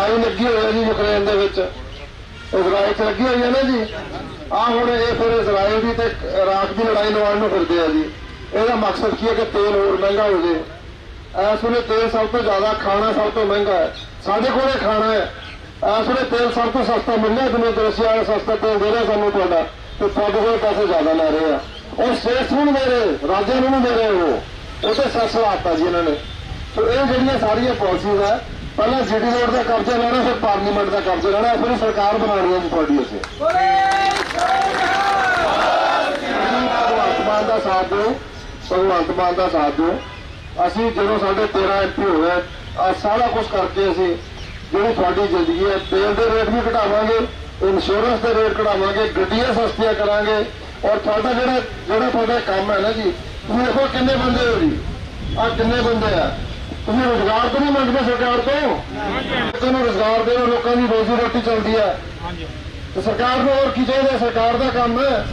ਵੇਲੇ ਲੱਗੀ ਹੋਈ ਹੈ ਜੀ ਯੂਕਰੇਨ ਦੇ ਵਿੱਚ। ਇਜ਼ਰਾਈਲ 'ਚ ਲੱਗੀ ਹੋਈ ਹੈ ਨਾ ਜੀ। ਆ ਹੁਣ ਇਹ ਫਿਰ ਇਜ਼ਰਾਈਲ ਦੀ ਤੇ ਇਰਾਕ ਦੀ ਲੜਾਈ ਲਵਾਉਣ ਨੂੰ ਫਿਰਦੇ ਆ ਜੀ। ਇਹਦਾ ਮਕਸਦ ਕੀ ਹੈ ਕਿ ਤੇਲ ਹੋਰ ਮਹਿੰਗਾ ਹੋ ਜੇ। ਇਸ ਵੇਲੇ ਤੇਲ ਸਭ ਤੋਂ ਜ਼ਿਆਦਾ, ਖਾਣਾ ਸਭ ਤੋਂ ਮਹਿੰਗਾ ਹੈ। ਸਾਡੇ ਕੋਲੇ ਖਾਣਾ ਹੈ। ਇਸ ਵੇਲੇ ਤੇਲ ਸਭ ਤੋਂ ਸਸਤਾ ਮਿਲ ਰਿਹਾ ਦੁਨੀਆ ਤੇ ਰਸ਼ੀਆ ਵਾਲਾ ਸਸਤਾ ਤੇਲ ਦੇ ਰਿਹਾ ਸਾਨੂੰ ਤੁਹਾਡਾ। ਤੇ ਤੁਹਾਡੇ ਕੋਲ ਪੈਸੇ ਜ਼ਿਆਦਾ ਲੈ ਰਹੇ ਆ। ਔਰ ਸਟੇਟਸ ਨੂੰ ਦੇ ਰਹੇ ਰਾਜਾਂ ਨੂੰ ਨਹੀਂ ਦੇ ਰਹੇ ਉਹ। ਉਹ ਤੇ ਸੈਸ ਲਾਤਾ ਜੀ ਇਹਨਾਂ ਨੇ। ਸੋ ਇਹ ਜਿਹੜੀਆਂ ਸਾਰੀਆਂ ਪਾਲਿਸੀਜ਼ ਹੈ ਪਹਿਲਾਂ ਜੀਡੀ ਰੋਡ ਦਾ ਕਬਜ਼ਾ ਲੈਣਾ, ਫਿਰ ਪਾਰਲੀਮੈਂਟ ਦਾ ਕਬਜ਼ਾ ਲੈਣਾ ਫਿਰ ਸਰਕਾਰ ਬਣਾਉਣੀ ਹੈ ਤੁਹਾਡੀ ਅਸੀਂ ਭਗਵੰਤ ਮਾਨ ਦਾ ਸਾਥ ਦਿਓ, ਭਗਵੰਤ ਮਾਨ ਦਾ ਸਾਥ ਦਿਓ। ਅਸੀਂ ਜਦੋਂ ਸਾਡੇ 13 ਐਮਪੀ ਹੋਏ ਆ ਸਾਰਾ ਕੁਝ ਕਰਕੇ ਅਸੀਂ ਜਿਹੜੀ ਤੁਹਾਡੀ ਜ਼ਿੰਦਗੀ ਹੈ ਤੇਲ ਦੇ ਰੇਟ ਵੀ ਘਟਾਵਾਂਗੇ ਇੰਸ਼ੋਰੈਂਸ ਦੇ ਰੇਟ ਘਟਾਵਾਂਗੇ, ਗੱਡੀਆਂ ਸਸਤੀਆਂ ਕਰਾਂਗੇ। ਔਰ ਤੁਹਾਡਾ ਜਿਹੜਾ ਜਿਹੜਾ ਤੁਹਾਡਾ ਕੰਮ ਹੈ ਨਾ ਜੀ, ਤੁਸੀਂ ਦੇਖੋ ਕਿੰਨੇ ਬੰਦੇ ਹੋ ਜੀ? ਆ ਕਿੰਨੇ ਬੰਦੇ ਆ? ਤੁਸੀਂ ਰੋਜ਼ਗਾਰ ਤਾਂ ਨਹੀਂ ਮੰਗਦੇ ਸਰਕਾਰ ਤੋਂ? ਲੋਕਾਂ ਨੂੰ ਰੋਜ਼ਗਾਰ ਦੇਣਾ ਲੋਕਾਂ ਦੀ ਰੋਜ਼ੀ ਰੋਟੀ ਚੱਲਦੀ ਹੈ। ਤੇ ਸਰਕਾਰ ਨੂੰ ਹੋਰ ਕੀ ਚਾਹੀਦਾ ਸਰਕਾਰ ਦਾ ਕੰਮ ਹੈ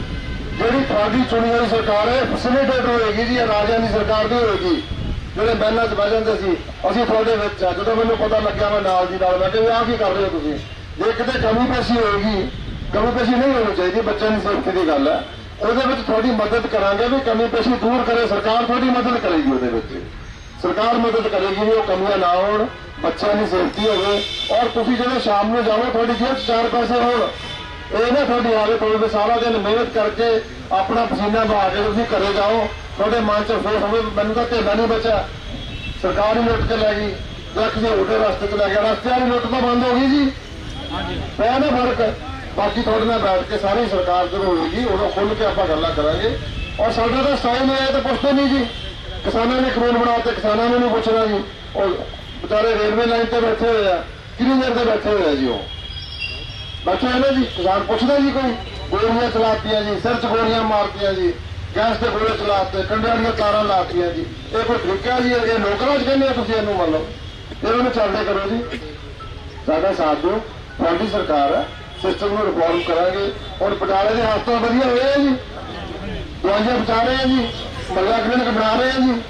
ਜਿਹੜੀ ਤੁਹਾਡੀ ਚੁਣੀ ਹੋਈ ਸਰਕਾਰ ਹੈ ਫੈਸਿਲਿਟੇਟ ਹੋਏਗੀ ਜੀ ਰਾਜਾਂ ਦੀ ਸਰਕਾਰ ਦੀ ਹੋਏਗੀ। ਜਿਹੜੇ ਮਹਿਲਾਂ 'ਚ ਬਹਿ ਜਾਂਦੇ ਸੀ ਅਸੀਂ ਤੁਹਾਡੇ ਵਿੱਚ ਆ। ਜਦੋਂ ਮੈਨੂੰ ਪਤਾ ਲੱਗਿਆ ਮੈਂ ਨਾਲ ਦੀ ਨਾਲ ਮੈਂ ਕਿਹਾ ਆਹ ਕੀ ਕਰ ਰਹੇ ਹੋ ਤੁਸੀਂ? ਜੇ ਕਿਤੇ ਕਮੀ ਪੇਸ਼ੀ ਹੋਏਗੀ ਕਮੀ ਪੇਸ਼ੀ ਨਹੀਂ ਹੋਣੀ ਚਾਹੀਦੀ ਬੱਚਿਆਂ ਦੀ ਸੇਫਟੀ ਦੀ ਗੱਲ ਹੈ। ਉਹਦੇ ਵਿੱਚ ਤੁਹਾਡੀ ਮਦਦ ਕਰਾਂਗੇ ਵੀ ਕਮੀ ਪੇਸ਼ੀ ਦੂਰ ਕਰੇ ਸਰਕਾਰ ਤੁਹਾਡੀ ਮਦਦ ਕਰੇਗੀ ਉਹਦੇ ਵਿੱਚ। ਸਰਕਾਰ ਮਦਦ ਕਰੇਗੀ ਵੀ ਉਹ ਕਮੀਆਂ ਨਾ ਹੋਣ ਬੱਚਿਆਂ ਦੀ ਸੇਫਟੀ ਹੋਵੇ ਔਰ ਤੁਸੀਂ ਜਦੋਂ ਸ਼ਾਮ ਨੂੰ ਜਾਵੋ ਤੁਹਾਡੀ ਜੇਬ 'ਚ ਚਾਰ ਪੈਸੇ ਹੋਣ ਇਹ ਨਾ ਤੁਹਾਡੀ ਹੋਵੇ ਵੀ ਸਾਰਾ ਦਿਨ ਮਿਹਨਤ ਕਰਕੇ ਆਪਣਾ ਪਸੀਨਾ ਬਹਾ ਕੇ ਤੁਸੀਂ ਘਰੇ ਜਾਓ ਤੁਹਾਡੇ ਮਨ 'ਚ ਸੋਚ ਹੋਵੇ ਮੈਨੂੰ ਤਾਂ ਢੇਲਾ ਨਹੀਂ ਬਚਿਆ। ਸਰਕਾਰ ਹੀ ਲੁੱਟ ਕੇ ਲੈ ਗਈ ਜਾਂ ਕਿਸੇ ਉਲਟੇ ਰਸਤੇ 'ਚ ਲੈ ਗਿਆ ਰਸਤੇ ਵਾਲੀ ਲੁੱਟ ਤਾਂ ਬੰਦ ਹੋ ਗਈ ਜੀ। ਪਿਆ ਨਾ ਫ਼ਰਕ ਬਾਕੀ ਤੁਹਾਡੇ ਨਾਲ ਬੈਠ ਕੇ ਸਾਰੀ ਸਰਕਾਰ ਜਦੋਂ ਹੋਏਗੀ ਉਦੋਂ ਖੁੱਲ ਕੇ ਆਪਾਂ ਗੱਲਾਂ ਕਰਾਂਗੇ। ਔਰ ਸਾਡਾ ਤਾਂ ਸਟਾਈਲ ਇਹ ਤਾਂ ਪੁੱਛਦੇ ਨਹੀਂ ਜੀ। ਕਿਸਾਨਾਂ ਨੇ ਕਾਨੂੰਨ ਬਣਾਤੇ ਕਿਸਾਨਾਂ ਨੂੰ ਨਹੀਂ ਪੁੱਛਣਾ ਜੀ। ਉਹ ਵਿਚਾਰੇ ਰੇਲਵੇ ਲਾਈਨ ਤੇ ਬੈਠੇ ਹੋਏ ਆ। ਕਿੰਨੀ ਦੇਰ ਤੇ ਬੈਠੇ ਹੋਏ ਆ ਜੀ ਉਹ? ਬੈਠੇ ਹੋਏ ਜੀ? ਕਿਸਾਨ ਪੁੱਛਦਾ ਜੀ ਕੋਈ? ਗੋਲੀਆਂ ਚਲਾਤੀਆਂ ਜੀ, ਸਿਰ 'ਚ ਗੋਲੀਆਂ ਮਾਰਤੀਆਂ ਜੀ, ਗੈਸ ਦੇ ਗੋਲੇ ਚਲਾਤੇ, ਕੰਡਿਆਂ ਦੀਆਂ ਤਾਰਾਂ ਲਾਤੀਆਂ ਜੀ। ਇਹ ਕੋਈ ਤਰੀਕਾ ਜੀ? ਇਹ ਨੌਕਰਾਂ 'ਚ ਕਹਿੰਦੇ ਆ ਤੁਸੀਂ ਇਹਨੂੰ ਮੰਨ ਲਓ। ਇਹਨਾਂ ਨੂੰ ਚੱਲਦੇ ਕਰੋ ਜੀ। ਸਾਡਾ ਸਾਥ ਦਿਓ। ਤੁਹਾਡੀ ਸਰਕਾਰ ਹੈ। ਸਿਸਟਮ ਨੂੰ ਰਿਫਾਰਮ ਕਰਾਂਗੇ। ਹੁਣ ਪਟਿਆਲੇ ਦੇ ਹਸਪਤਾਲ ਵਧੀਆ ਹੋਏ ਆ ਜੀ। ਦਵਾਈਆਂ ਬਚਾ ਰਹੇ ਆ ਜੀ। ਅਗਲਾ ਕਲੀਨਿਕ ਬਣਾ ਰਹੇ ਆ ਜੀ।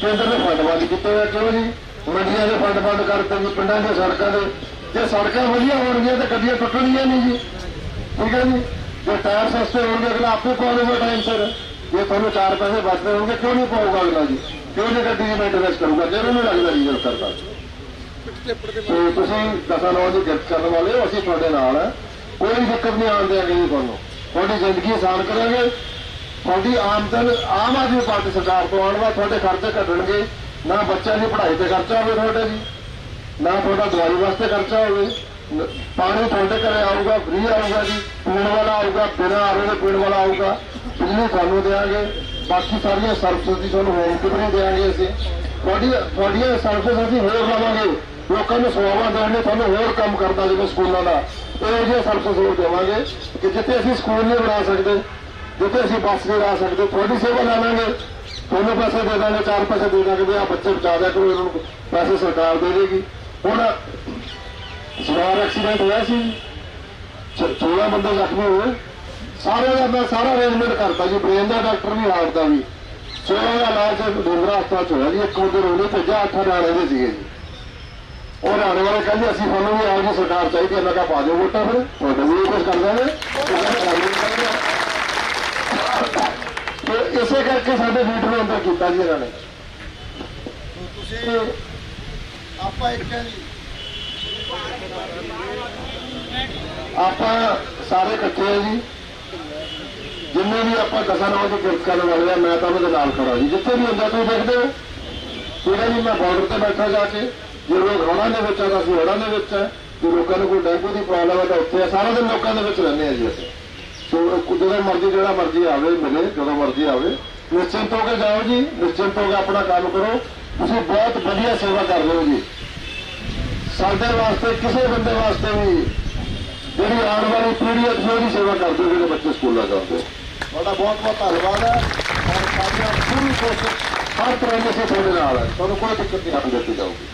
ਕੇਂਦਰ ਨੇ ਫੰਡ ਬੰਦ ਕੀਤੇ ਹੋਏ ਆ, ਜੀ। ਮੰਡੀਆਂ ਦੇ ਫੰਡ ਬੰਦ ਕਰਤੇ ਜੀ ਪਿੰਡਾਂ ਦੀਆਂ ਸੜਕਾਂ ਦੇ। ਜੇ ਸੜਕਾਂ ਵਧੀਆ ਹੋਣਗੀਆਂ ਤਾਂ ਗੱਡੀਆਂ ਟੁੱਟਣਗੀਆਂ ਨਹੀਂ ਜੀ। ਠੀਕ ਹੈ ਜੀ? ਜੇ ਟਾਇਰ ਸਸਤੇ ਹੋਣਗੇ ਅਗਲਾ ਆਪੇ ਪਾ ਦੇਗਾ ਟਾਈਮ ਸਿਰ। ਜੇ ਤੁਹਾਨੂੰ ਚਾਰ ਪੈਸੇ ਬਚਦੇ ਹੋਣਗੇ ਕਿਉਂ ਨਹੀਂ ਪਾਊਗਾ ਅਗਲਾ ਜੀ? ਕਿਉਂ ਨਹੀਂ ਗੱਡੀ ਦੀ ਮੇਨਟੇਨੈਂਸ ਕਰੂਗਾ ਜੇ ਉਹਨੂੰ ਲੱਗਦਾ ਜੀ ਜਦ ਕਰਦਾ ਤੇ ਤੁਸੀਂ ਦਸਾਂ ਨੌਂ ਦੀ ਗਿਫਟ ਕਰਨ ਵਾਲੇ ਹੋ ਅਸੀਂ ਤੁਹਾਡੇ ਨਾਲ ਹੈ ਕੋਈ ਦਿੱਕਤ ਨਹੀਂ ਆਉਣ ਦੇਵਾਂਗੇ ਜੀ ਤੁਹਾਨੂੰ। ਤੁਹਾਡੀ ਜ਼ਿੰਦਗੀ ਆਸਾਨ ਕਰਾਂਗੇ। ਤੁਹਾਡੀ ਆਮਦਨ ਆਮ ਆਦਮੀ ਪਾਰਟੀ ਸਰਕਾਰ ਤੋਂ ਆਉਣ ਵਾਲਾ ਤੁਹਾਡੇ ਖਰਚੇ ਘਟਣਗੇ। ਨਾ ਬੱਚਿਆਂ ਦੀ ਪੜ੍ਹਾਈ ਤੇ ਖਰਚਾ ਹੋਵੇ ਤੁਹਾਡੇ ਜੀ, ਨਾ ਤੁਹਾਡਾ ਦਵਾਈ ਵਾਸਤੇ ਖਰਚਾ ਹੋਵੇ। ਪਾਣੀ ਤੁਹਾਡੇ ਘਰੇ ਆਊਗਾ ਫ੍ਰੀ ਆਊਗਾ ਜੀ, ਪੀਣ ਵਾਲਾ ਆਊਗਾ, ਬਿਨਾਂ ਆਰੋ ਦੇ ਪੀਣ ਵਾਲਾ ਆਊਗਾ। ਬਿਜਲੀ ਤੁਹਾਨੂੰ ਦੇਵਾਂਗੇ, ਬਾਕੀ ਸਾਰੀਆਂ ਸਰਵਿਸ ਦੀ ਤੁਹਾਨੂੰ ਹੋਮ ਡਿਲੀਵਰੀ ਦੇਵਾਂਗੇ ਅਸੀਂ। ਤੁਹਾਡੀ, ਤੁਹਾਡੀਆਂ ਸਰਵਿਸ ਅਸੀਂ ਹੋਰ ਲਵਾਂਗੇ। ਲੋਕਾਂ ਨੂੰ ਸੇਵਾਵਾਂ ਦੇਣ ਲਈ ਤੁਹਾਨੂੰ ਹੋਰ ਕੰਮ ਕਰਦਾ ਜਿਵੇਂ ਸਕੂਲਾਂ ਦਾ। ਇਹੋ ਜਿਹੇ ਸਰਵਿਸ ਹੋਰ ਦੇਵਾਂਗੇ ਕਿ ਜਿੱਥੇ ਅਸੀਂ ਸਕੂਲ ਨਹੀਂ ਬਣਾ ਸਕਦੇ ਜਿੱਥੇ ਅਸੀਂ ਬੱਸ ਨਹੀਂ ਲਾ ਸਕਦੇ, ਤੁਹਾਡੀ ਸੇਵਾ ਲਾ ਲਾਂਗੇ। ਤੁਹਾਨੂੰ ਪੈਸੇ ਦੇ ਦਾਂਗੇ, ਚਾਰ ਪੈਸੇ ਦੇ ਦਾਂਗੇ ਵੀ ਆ ਬੱਚੇ ਬਚਾ ਦਿਆ ਕਰੋ, ਇਹਨਾਂ ਨੂੰ ਪੈਸੇ ਸਰਕਾਰ ਦੇ ਦੇਗੀ। ਹੁਣ ਸਵਾਰ ਐਕਸੀਡੈਂਟ ਹੋਇਆ ਸੀ 16 ਬੰਦੇ ਜ਼ਖਮੀ ਹੋਏ। ਸਾਰੇ ਦਾ ਮੈਂ ਸਾਰਾ ਅਰੇਂਜਮੈਂਟ ਕਰਤਾ ਜੀ ਬ੍ਰੇਨ ਦਾ ਡਾਕਟਰ ਵੀ ਹਾਰਟ ਦਾ ਵੀ। 16 ਦਾ ਇਲਾਜ ਡੋਗਰਾ ਹਸਪਤਾਲ ਚ ਹੋਇਆ ਜੀ, ਇੱਕ ਬੰਦੇ ਰੋਣੇ ਭੇਜਿਆ ਅੱਠ ਹਰਿਆਣੇ ਦੇ ਸੀਗੇ ਜੀ। ਉਹ ਹਰਿਆਣੇ ਵਾਲੇ ਕਹਿੰਦੇ, ਅਸੀਂ ਤੁਹਾਨੂੰ ਵੀ ਆਓ ਜੀ ਸਰਕਾਰ ਚਾਹੀਦੀ ਹੈ, ਮੈਂ ਕਿਹਾ ਪਾ ਦਿਓ ਵੋਟਾਂ ਫਿਰ, ਤੁਹਾਡੇ ਵੀ ਕੁਝ ਕਰ ਦਾਂਗੇ ਉਹ ਕਹਿੰਦੇ ਕਰ ਨਹੀਂ ਕਰਾਂਗੇ। ਤੇ ਇਸੇ ਕਰਕੇ ਸਾਡੇ ਵੀਟ ਨੂੰ ਅੰਦਰ ਕੀਤਾ ਜੀ ਇਹਨਾਂ ਨੇ। ਤੁਸੀਂ ਆਪਾਂ ਇੱਕ ਜੀ। ਆਪਾਂ ਸਾਰੇ ਇਕੱਠੇ ਆ ਜੀ। ਜਿੰਨੇ ਵੀ ਆਪਾਂ ਦਸਾਂ ਨਾਲ ਦੀ ਕਿਰਤ ਕਰਨ ਵਾਲੇ ਆ ਮੈਂ ਤਾਂ ਉਹਨਾਂ ਦੇ ਨਾਲ ਖੜਾ ਜੀ। ਜਿੱਥੇ ਵੀ ਹੁੰਦਾ ਤੁਸੀਂ ਦੇਖਦੇ ਹੋ। ਠੀਕ ਹੈ ਜੀ ਮੈਂ ਬਾਰਡਰ ਤੇ ਬੈਠਾ ਜਾ ਕੇ। ਜੇ ਲੋਕ ਹੜ੍ਹਾਂ ਦੇ ਵਿੱਚ ਆ ਤਾਂ ਅਸੀਂ ਹੜ੍ਹਾਂ ਦੇ ਵਿੱਚ ਆ। ਜੇ ਲੋਕਾਂ ਨੂੰ ਕੋਈ ਡੈਂਗੂ ਦੀ ਪ੍ਰੋਬਲਮ ਹੈ ਤਾਂ ਉੱਥੇ ਆ। ਸਾਰਾ ਦਿਨ ਲੋਕਾਂ ਦੇ ਵਿੱਚ ਰਹਿੰਦੇ ਆ ਜੀ ਅਸੀਂ। ਸੋ ਜਦੋਂ ਮਰਜ਼ੀ, ਜਿਹੜਾ ਮਰਜ਼ੀ ਆਵੇ, ਮਿਲੇ, ਜਦੋਂ ਮਰਜ਼ੀ ਆਵੇ। ਨਿਸ਼ਚਿੰਤ ਹੋ ਕੇ ਜਾਓ ਜੀ, ਨਿਸ਼ਚਿੰਤ ਹੋ ਕੇ ਆਪਣਾ ਕੰਮ ਕਰੋ। ਤੁਸੀਂ ਬਹੁਤ ਵਧੀਆ ਸੇਵਾ ਕਰ ਰਹੇ ਹੋ ਜੀ। ਸਾਡੇ ਵਾਸਤੇ, ਕਿਸੇ ਬੰਦੇ ਵਾਸਤੇ ਵੀ ਜਿਹੜੀ ਆਉਣ ਵਾਲੀ ਪੀੜ੍ਹੀ ਹੈ ਤੁਸੀਂ ਉਹਦੀ ਸੇਵਾ ਕਰਦੇ ਹੋ ਜਿਹੜੇ ਬੱਚੇ ਸਕੂਲਾਂ ਜਾਂਦੇ ਹੋ ਤੁਹਾਡਾ ਬਹੁਤ ਬਹੁਤ ਧੰਨਵਾਦ ਹੈ। ਔਰ ਸਾਡੀਆਂ ਪੂਰੀ ਕੋਸ਼ਿਸ਼ ਹਰ ਤਰ੍ਹਾਂ ਦੀ ਅਸੀਂ ਤੁਹਾਡੇ ਨਾਲ ਹੈ। ਤੁਹਾਨੂੰ ਕੋਈ ਦਿੱਕਤ ਨਹੀਂ ਆਉਣ ਦਿੱਤੀ ਜਾਊਗੀ।